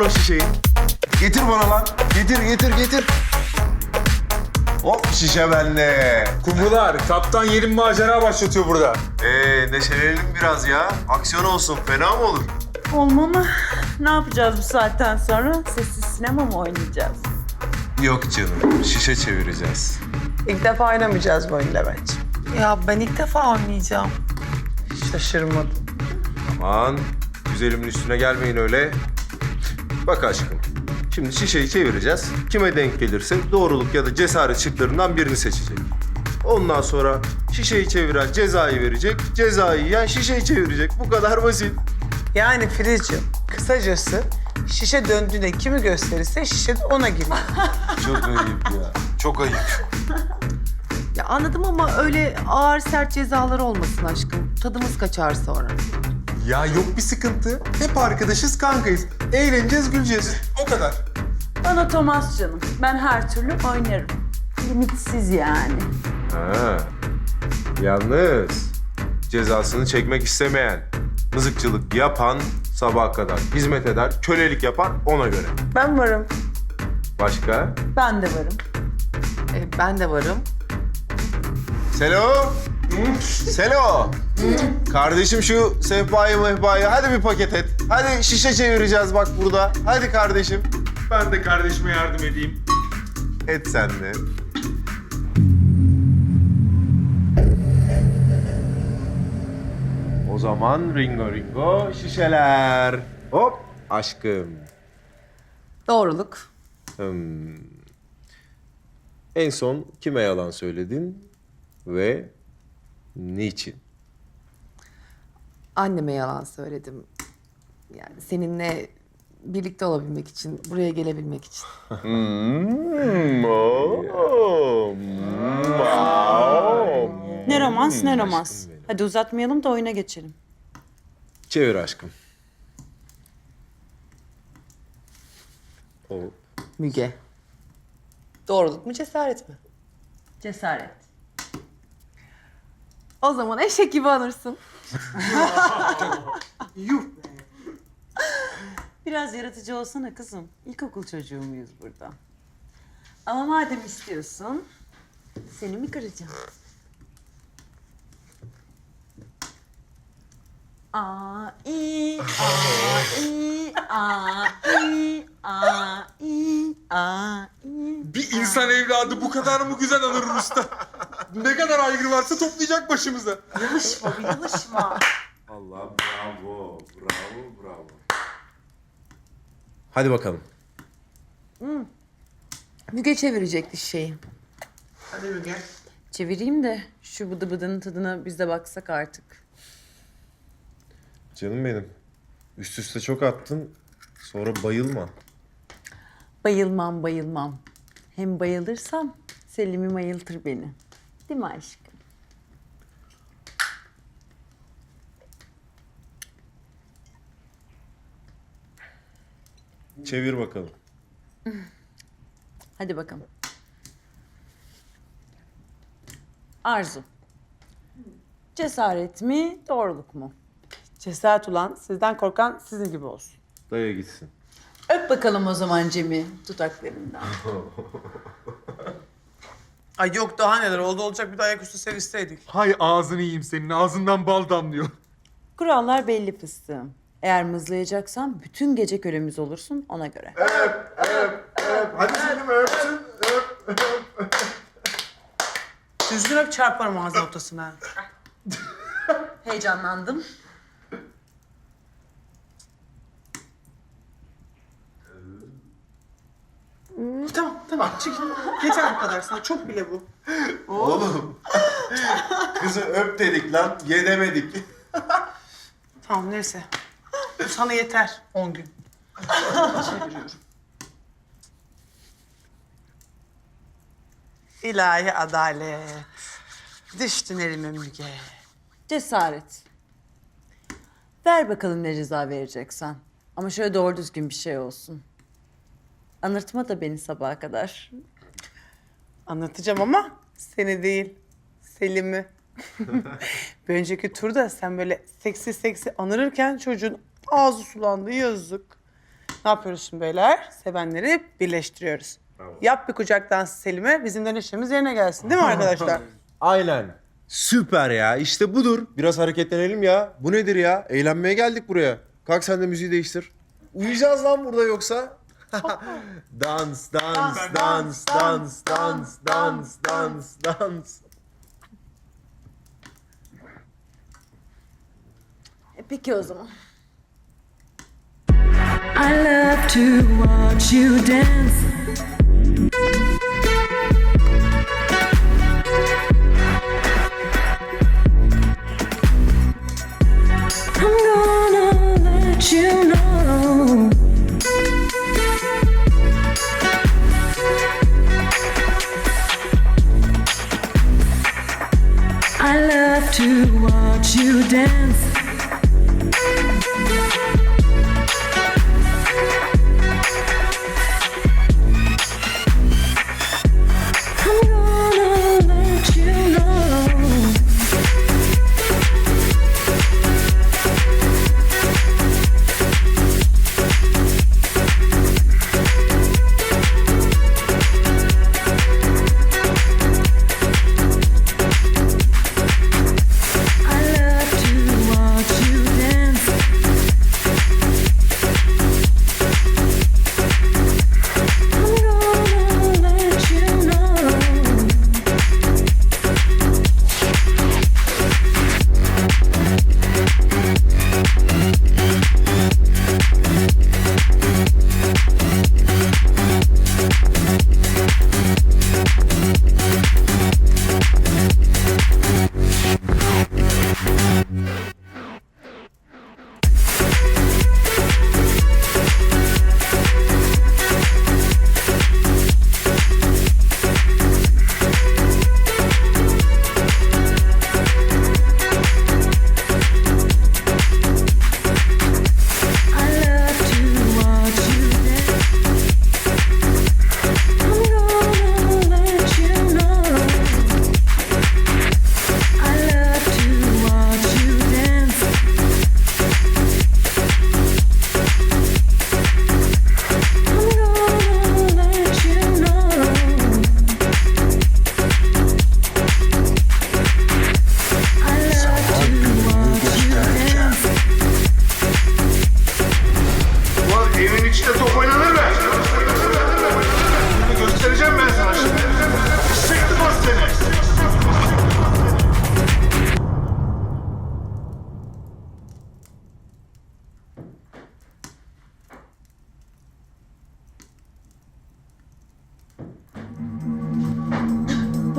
lan o şişeyi. Getir bana lan. Getir, getir, getir. Hop şişe bende. Kumrular, kaptan yeni bir macera başlatıyor burada. Ee neşelenelim biraz ya. Aksiyon olsun. Fena mı olur? Olma mı? Ne yapacağız bu saatten sonra? Sessiz sinema mı oynayacağız? Yok canım. Şişe çevireceğiz. İlk defa oynamayacağız bu oyunu Levent. Ya ben ilk defa oynayacağım. Şaşırmadım. Aman güzelimin üstüne gelmeyin öyle. Bak aşkım. Şimdi şişeyi çevireceğiz. Kime denk gelirse doğruluk ya da cesaret şıklarından birini seçecek. Ondan sonra şişeyi çeviren cezayı verecek. Cezayı yiyen şişeyi çevirecek. Bu kadar basit. Yani Filizciğim, kısacası şişe döndüğünde kimi gösterirse şişe de ona giriyor. Çok ayıp ya. Çok ayıp. Ya anladım ama öyle ağır sert cezalar olmasın aşkım. Tadımız kaçar sonra. Ya yok bir sıkıntı. Hep arkadaşız, kankayız. Eğleneceğiz, güleceğiz. O kadar. Bana Thomas canım. Ben her türlü oynarım. Limitsiz yani. Ha. Yalnız cezasını çekmek istemeyen, mızıkçılık yapan sabaha kadar hizmet eder, kölelik yapar ona göre. Ben varım. Başka? Ben de varım. E, ben de varım. Selo. Selo. Kardeşim şu sehpayı mehpayı hadi bir paket et. Hadi şişe çevireceğiz bak burada. Hadi kardeşim. Ben de kardeşime yardım edeyim. Et sen de. O zaman ringo ringo şişeler. Hop aşkım. Doğruluk. Hmm. En son kime yalan söyledin ve niçin? Anneme yalan söyledim. Yani seninle birlikte olabilmek için, buraya gelebilmek için. Hmm, oo, wow. Ne romans ne romans. Hadi uzatmayalım da oyuna geçelim. Çevir aşkım. O Müge. Doğruluk mu cesaret mi? Cesaret. O zaman eşek gibi anırsın. Biraz yaratıcı olsana kızım. İlkokul çocuğu muyuz burada? Ama madem istiyorsun, seni mi kıracağım? A i a i a i a i a i. Bir insan evladı bu kadar mı güzel anır usta? Ne kadar aygır varsa toplayacak başımıza. Yalışma bir yalışma. Allah bravo, bravo, bravo. Hadi bakalım. Müge çevirecekti şeyi. Hadi Müge. Çevireyim de şu bıdı bıdının tadına biz de baksak artık. Canım benim. Üst üste çok attın. Sonra bayılma. Bayılmam bayılmam. Hem bayılırsam Selim'im ayıltır beni. Değil mi aşkım? Çevir bakalım. Hadi bakalım. Arzu. Cesaret mi, doğruluk mu? Cesaret olan, sizden korkan sizin gibi olsun. Daya gitsin. Öp bakalım o zaman Cem'i dudaklarından. Ay yok daha neler oldu olacak bir de ayaküstü sevişseydik. Hay ağzını yiyeyim senin. Ağzından bal damlıyor. Kurallar belli fıstığım. Eğer mızlayacaksan bütün gece kölemiz olursun ona göre. Hadi Selim öpsün. Düzgün öp çarparım ağzına ortasına. Heyecanlandım. Tamam tamam çık. Yeter bu kadar sana çok bile bu. Oğlum. Kızı öp dedik lan. Ye demedik. Tamam neyse. Bu sana yeter 10 gün. Çeviriyorum. İlahi adalet. Düştün elime Müge. Cesaret. Ver bakalım ne ceza vereceksen. Ama şöyle doğru düzgün bir şey olsun. Anırtma da beni sabaha kadar. Anlatacağım ama seni değil, Selim'i. bir önceki turda sen böyle seksi seksi anırırken çocuğun ağzı sulandı yazık. Ne yapıyoruz şimdi beyler? Sevenleri birleştiriyoruz. Yap bir kucak dansı Selim'e. Bizim de neşemiz yerine gelsin değil mi arkadaşlar? Aynen. Süper ya. İşte budur. Biraz hareketlenelim ya. Bu nedir ya? Eğlenmeye geldik buraya. Kalk sen de müziği değiştir. Uyuyacağız lan burada yoksa. Dans, dans, dans, dans, dans, dans, dans, dans. E, peki o zaman. I love to watch you dance. I'm gonna let you know. To watch you dance.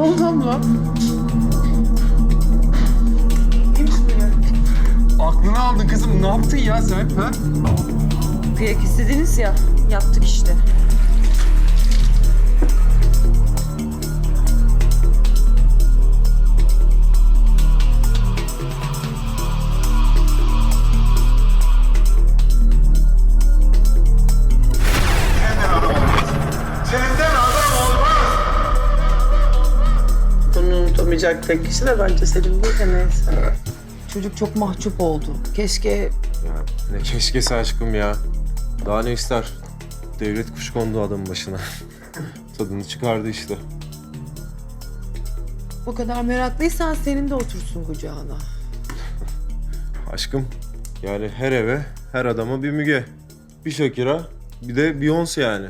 Oldu abla? Aklını aldın kızım. Ne yaptın ya sen? Ha? Kıyak istediniz ya. Yaptık işte. Unutamayacak tek kişi de bence Selim değil de neyse. Çocuk çok mahcup oldu. Keşke Ya ne keşkesi aşkım ya. Daha ne ister? Devlet kuş kondu adamın başına. Tadını çıkardı işte. bu kadar meraklıysan senin de otursun kucağına. Aşkım yani her eve, her adama bir Müge. Bir Shakira, bir de Beyoncé yani.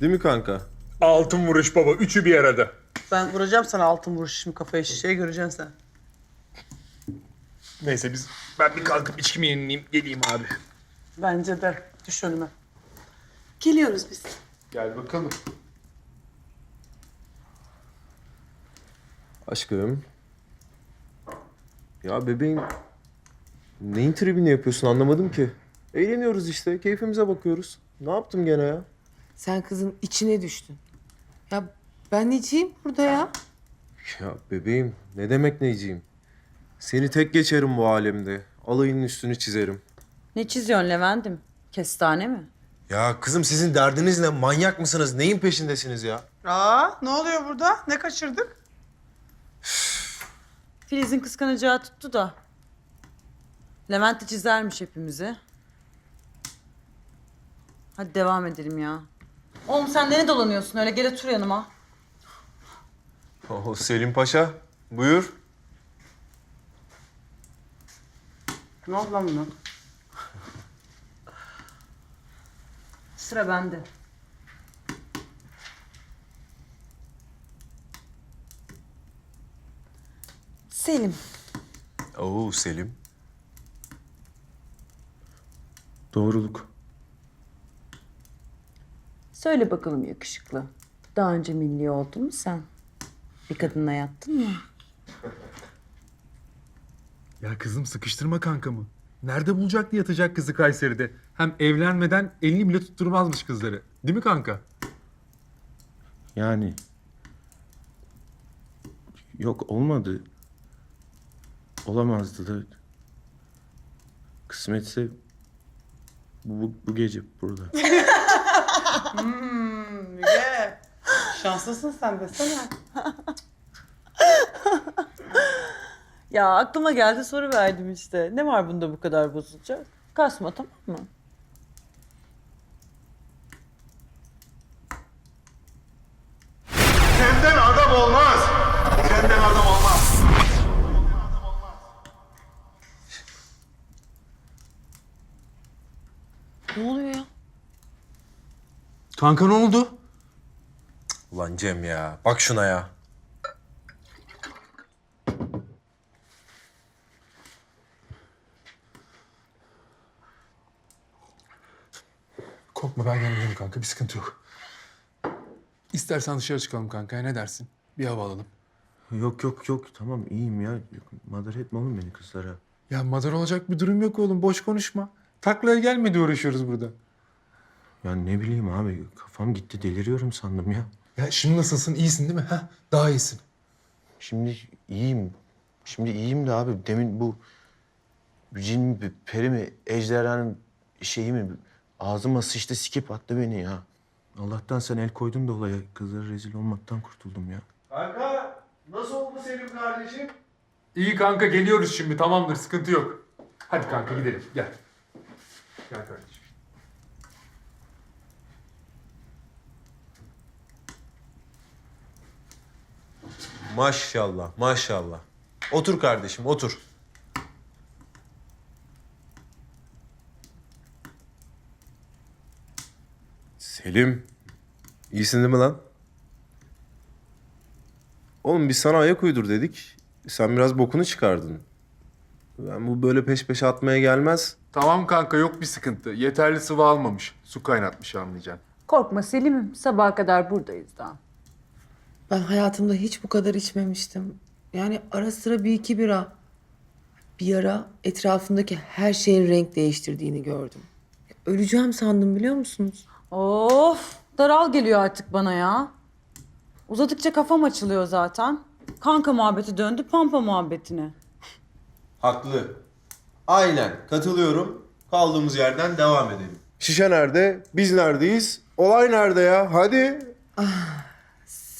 Değil mi kanka? Altın vuruş baba. Üçü bir arada. Ben vuracağım sana altın vuruş şimdi kafaya şişeyi göreceksin sen. Neyse biz... Ben bir kalkıp içkimi yenileyim. Geleyim abi. Bence de. Düş önüme. Geliyoruz biz. Gel bakalım. Aşkım. Ya bebeğim. Neyin tribini yapıyorsun anlamadım ki. Eğleniyoruz işte, keyfimize bakıyoruz. Ne yaptım gene ya? Sen kızın içine düştün. Ya ben neciyim burada ya? Ya bebeğim, ne demek neyciyim? Seni tek geçerim bu alemde. Alayının üstünü çizerim. Ne çiziyorsun Levent'im? Kestane mi? Ya kızım sizin derdiniz ne? Manyak mısınız? Neyin peşindesiniz ya? Aa ne oluyor burada? Ne kaçırdık? Filiz'in kıskanacağı tuttu da. Levent de çizermiş hepimizi. Hadi devam edelim ya. Oğlum sen ne dolanıyorsun öyle gel otur yanıma. Oh, Selim Paşa, buyur. Ne oldu lan buna? Sıra bende. Selim. Oo Selim. Doğruluk. Söyle bakalım yakışıklı. Daha önce milli oldun mu sen? Bir kadınla yattın mı? Ya kızım sıkıştırma kankamı. Nerede bulacak diye yatacak kızı Kayseri'de. Hem evlenmeden elini bile tutturmazmış kızları. Değil mi kanka? Yani yok olmadı. Olamazdı da. Kısmetse bu, bu, bu gece burada. Müge. Şanslısın sen desene. Ya aklıma geldi soru verdim işte. Ne var bunda bu kadar bozulacak? Kasma tamam mı? Senden adam olmaz. Senden adam olmaz. Ne oluyor ya? Kanka ne oldu? Ulan Cem ya, bak şuna ya. Korkma ben yanındayım kanka bir sıkıntı yok. İstersen dışarı çıkalım kanka ne dersin? Bir hava alalım. yok yok yok tamam iyiyim ya. Yok, Madar etme oğlum beni kızlara. Ya madar olacak bir durum yok oğlum boş konuşma. Taklaya gelmedi uğraşıyoruz burada. Ya ne bileyim abi kafam gitti deliriyorum sandım ya. Ya şimdi nasılsın iyisin değil mi? Ha? Daha iyisin. Şimdi iyiyim. Şimdi iyiyim de abi demin bu cin mi, peri mi, ejderhanın şeyi mi ağzıma sıçtı sikip attı beni ya. Allah'tan sen el koydun da olaya kızlara rezil olmaktan kurtuldum ya. Kanka, nasıl oldu Selim kardeşim? İyi kanka geliyoruz şimdi tamamdır sıkıntı yok. Hadi kanka gidelim gel. Gel kardeşim. Maşallah, maşallah. Otur kardeşim, otur. Selim, iyisin değil mi lan? Oğlum biz sana ayak uydur dedik. Sen biraz bokunu çıkardın. Ben bu böyle peş peşe atmaya gelmez. Tamam kanka yok bir sıkıntı. Yeterli sıvı almamış. Su kaynatmış anlayacaksın. Korkma Selim'im. Sabaha kadar buradayız daha. Ben hayatımda hiç bu kadar içmemiştim. Yani ara sıra bir iki bira. Bir ara etrafındaki her şeyin renk değiştirdiğini gördüm. Öleceğim sandım biliyor musunuz? Of daral geliyor artık bana ya. Uzadıkça kafam açılıyor zaten. Kanka muhabbeti döndü pampa muhabbetine. Haklı. Aynen katılıyorum. Kaldığımız yerden devam edelim. Şişe nerede? Biz neredeyiz? Olay nerede ya? Hadi.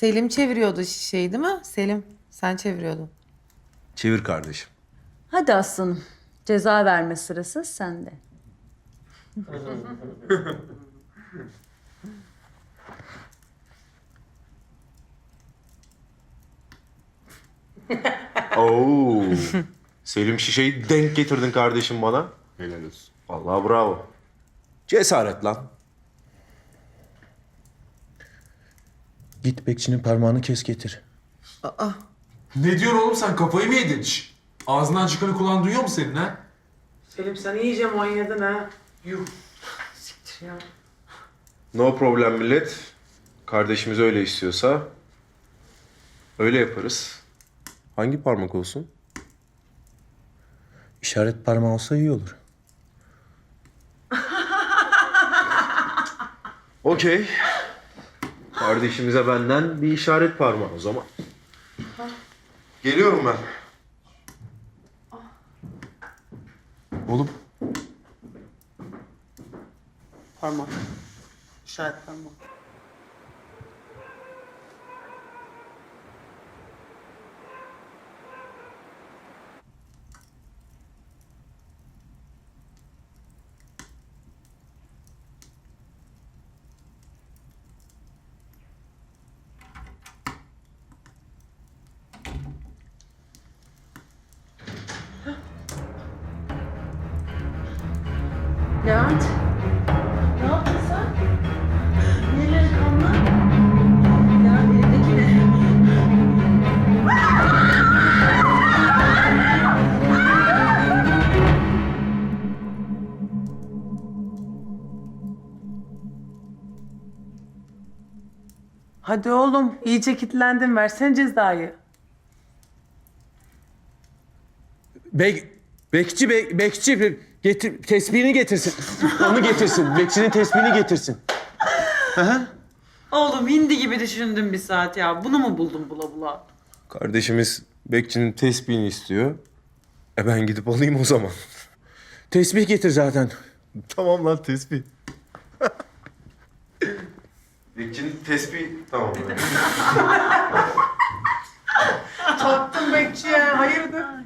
Selim çeviriyordu şişeyi değil mi? Selim sen çeviriyordun. Çevir kardeşim. Hadi aslanım. Ceza verme sırası sende. Oo. Selim şişeyi denk getirdin kardeşim bana. Helal olsun. Vallahi bravo. Cesaret lan. Git bekçinin parmağını kes getir. Ne diyorsun oğlum sen kafayı mı yedin? Şş, Ağzından çıkanı kulağın duyuyor mu senin ha? Selim sen iyice manyadın ha. Yuh. Siktir ya. No problem millet. Kardeşimiz öyle istiyorsa öyle yaparız. Hangi parmak olsun? İşaret parmağı olsa iyi olur. Okey. Kardeşimize benden bir işaret parmağı o zaman. Geliyorum ben. Oğlum Parmak. İşaret parmak. Levent. Ne yaptın sen? Neleri kanlı? Levent elindeki ne? Hadi oğlum iyice kilitlendin versene cezayı. Bek, bekçi, bek, bekçi getir, tespihini getirsin. Onu getirsin. Bekçinin tespihini getirsin. Oğlum hindi gibi düşündüm bir saat ya. Bunu mu buldun bula bula? Kardeşimiz bekçinin tespihini istiyor. E ben gidip alayım o zaman. Tesbih getir zaten. tamam lan tespih. bekçinin tespih tamam. Tattın bekçiye hayırdır?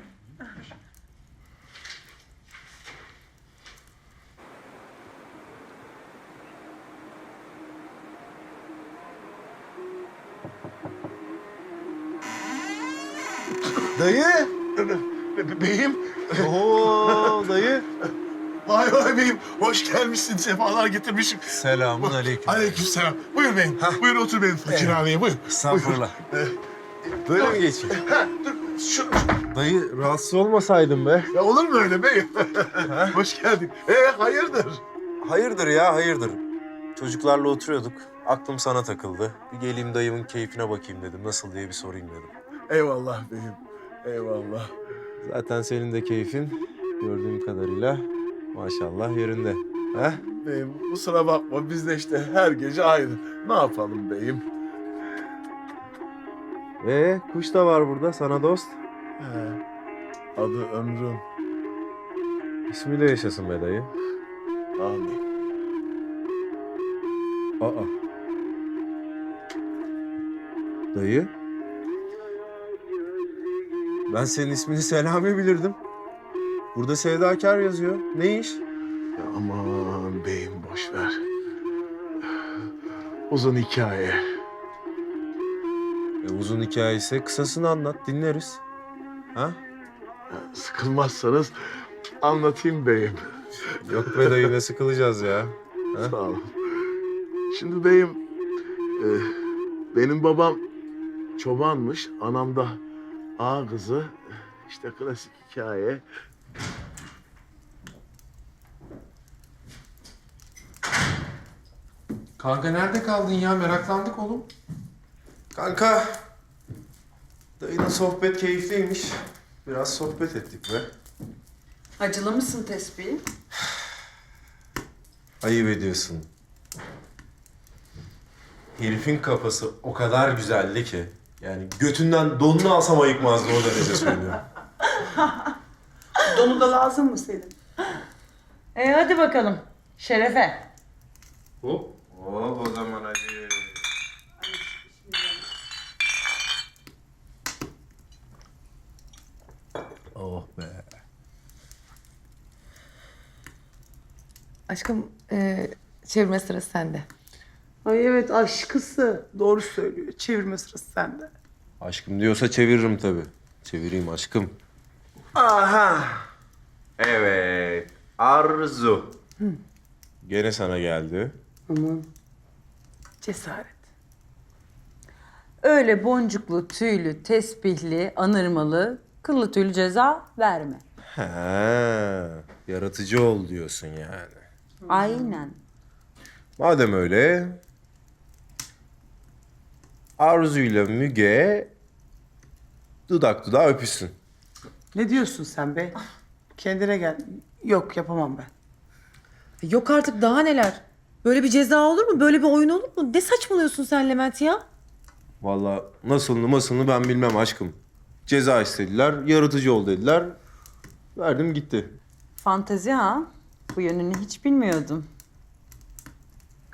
Dayı. Be- beyim. Oo dayı. Vay vay beyim. Hoş gelmişsin. Sefalar getirmişim. Selamun aleyküm. Aleykümselam. Buyur beyim. Buyur otur benim fakirhaneye buyur. Estağfurullah. Böyle mi geçeyim? Ha, dur. Şu, Dayı rahatsız olmasaydın be. ya olur mu öyle beyim? Hoş geldin. Ee hayırdır? Hayırdır ya hayırdır. Çocuklarla oturuyorduk. Aklım sana takıldı. Bir geleyim dayımın keyfine bakayım dedim. Nasıl diye bir sorayım dedim. Eyvallah beyim. Eyvallah. Zaten senin de keyfin gördüğüm kadarıyla maşallah yerinde. Heh? Beyim kusura bakma biz de işte her gece aynı. Ne yapalım beyim? Ee, kuş da var burada sana dost. He. Adı ömrüm. İsmiyle yaşasın be dayı. Amin. Aa. Dayı. Ben senin ismini Selami bilirdim. Burada Sevdakar yazıyor. Ne iş? Ya aman beyim boş ver. Uzun hikaye. E, uzun hikayesi kısasını anlat dinleriz. Ha? Sıkılmazsanız anlatayım beyim. Yok be dayı ne sıkılacağız ya. Ha? Sağ olun. Şimdi beyim, e, benim babam çobanmış, anam da ağa kızı. İşte klasik hikaye. Kanka nerede kaldın ya? Meraklandık oğlum. Kanka. Dayının sohbet keyifliymiş. Biraz sohbet ettik be. Acılı mısın tespihi? Ayıp ediyorsun. Herifin kafası o kadar güzeldi ki. Yani götünden donunu alsam ayıkmazdı o derece söylüyorum. Donu da lazım mı senin? E hadi bakalım. Şerefe. Hop. Hop o zaman hadi. Oh be. Aşkım e, çevirme sırası sende. Ay evet aşkısı. Doğru söylüyor. Çevirme sırası sende. Aşkım diyorsa çeviririm tabii. Çevireyim aşkım. Aha. Evet. Arzu. Gene sana geldi. Cesaret. Öyle boncuklu, tüylü, tesbihli, anırmalı, kıllı tüylü ceza verme. He, yaratıcı ol diyorsun yani. Aynen. Madem öyle... Arzu'yla Müge dudak dudağa öpüşsün. Ne diyorsun sen be? Kendine gel. Yok yapamam ben. Yok artık daha neler. Böyle bir ceza olur mu? Böyle bir oyun olur mu? Ne saçmalıyorsun sen Levent ya? Vallahi nasılını masılını ben bilmem aşkım. Ceza istediler, yaratıcı ol dediler. Verdim gitti. Fantezi ha? Bu yönünü hiç bilmiyordum.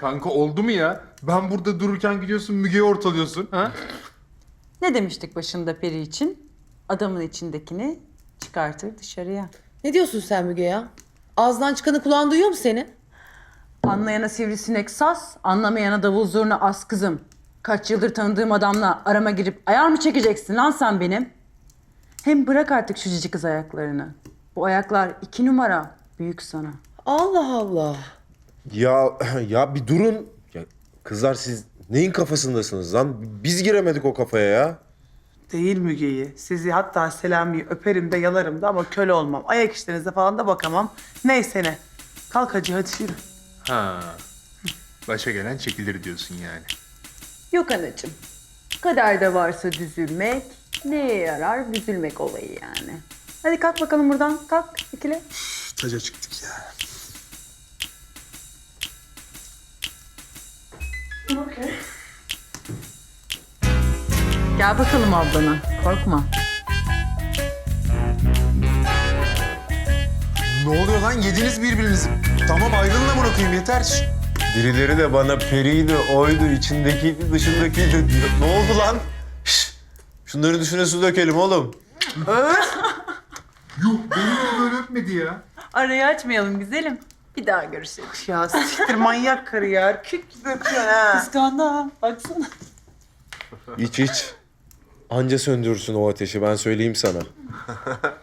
Kanka oldu mu ya? Ben burada dururken gidiyorsun Müge'yi ortalıyorsun. Ha? Ne demiştik başında peri için? Adamın içindekini çıkartır dışarıya. Ne diyorsun sen Müge ya? Ağzından çıkanı kulağın duyuyor mu senin? Anlayana sivrisinek sas, anlamayana davul zurna as kızım. Kaç yıldır tanıdığım adamla arama girip ayar mı çekeceksin lan sen benim? Hem bırak artık şu cici kız ayaklarını. Bu ayaklar iki numara büyük sana. Allah Allah. Ya ya bir durun. Ya, kızlar siz neyin kafasındasınız lan? Biz giremedik o kafaya ya. Değil Müge'yi. Sizi hatta Selami'yi öperim de yalarım da ama köle olmam. Ayak işlerinize falan da bakamam. Neyse ne. Kalk hacı hadi yürü. Ha. Başa gelen çekilir diyorsun yani. Yok anacığım. Kaderde varsa düzülmek, neye yarar büzülmek olayı yani. Hadi kalk bakalım buradan. Kalk ikili. Taca çıktık ya. Gel bakalım ablana. Korkma. Ne oluyor lan? Yediniz birbirinizi. Tamam ayrılın da bırakayım yeter. Birileri de bana periydi, oydu, içindekiydi, dışındakiydi diyor. Ne oldu lan? Şş, şunları düşüne su dökelim oğlum. Yuh beni böyle öpmedi ya. Arayı açmayalım güzelim. Bir daha görüşelim. Ya siktir manyak karı ya. Erkek gibi öpüyorsun ha. Kıskandı ha. Baksana. İç iç. Anca söndürürsün o ateşi ben söyleyeyim sana.